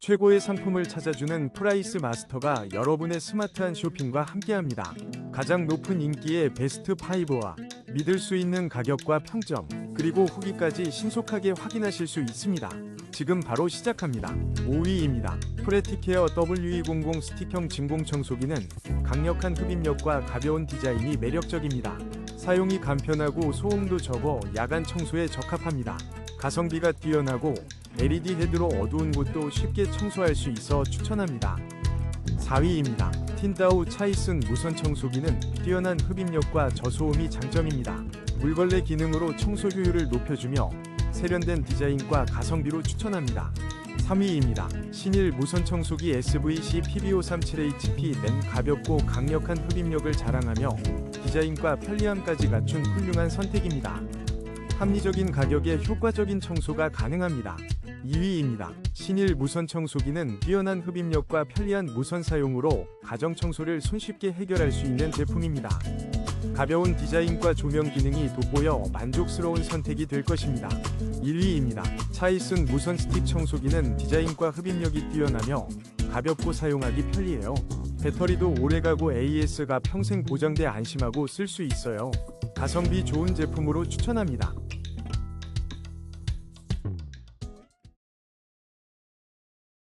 최고의 상품을 찾아주는 프라이스 마스터가 여러분의 스마트한 쇼핑과 함께합니다. 가장 높은 인기의 베스트 5와 믿을 수 있는 가격과 평점, 그리고 후기까지 신속하게 확인하실 수 있습니다. 지금 바로 시작합니다. 5위입니다. 프레티케어 W200 스틱형 진공 청소기는 강력한 흡입력과 가벼운 디자인이 매력적입니다. 사용이 간편하고 소음도 적어 야간 청소에 적합합니다. 가성비가 뛰어나고 LED 헤드로 어두운 곳도 쉽게 청소할 수 있어 추천합니다. 4위입니다. 틴다우 차이슨 무선 청소기는 뛰어난 흡입력과 저소음이 장점입니다. 물걸레 기능으로 청소 효율을 높여주며 세련된 디자인과 가성비로 추천합니다. 3위입니다. 신일 무선 청소기 SVC PB537HP 는 가볍고 강력한 흡입력을 자랑하며 디자인과 편리함까지 갖춘 훌륭한 선택입니다. 합리적인 가격에 효과적인 청소가 가능합니다. 2위입니다. 신일 무선 청소기는 뛰어난 흡입력과 편리한 무선 사용으로 가정 청소를 손쉽게 해결할 수 있는 제품입니다. 가벼운 디자인과 조명 기능이 돋보여 만족스러운 선택이 될 것입니다. 1위입니다. 차이슨 무선 스틱 청소기는 디자인과 흡입력이 뛰어나며 가볍고 사용하기 편리해요. 배터리도 오래가고 AS가 평생 보장돼 안심하고 쓸 수 있어요. 가성비 좋은 제품으로 추천합니다.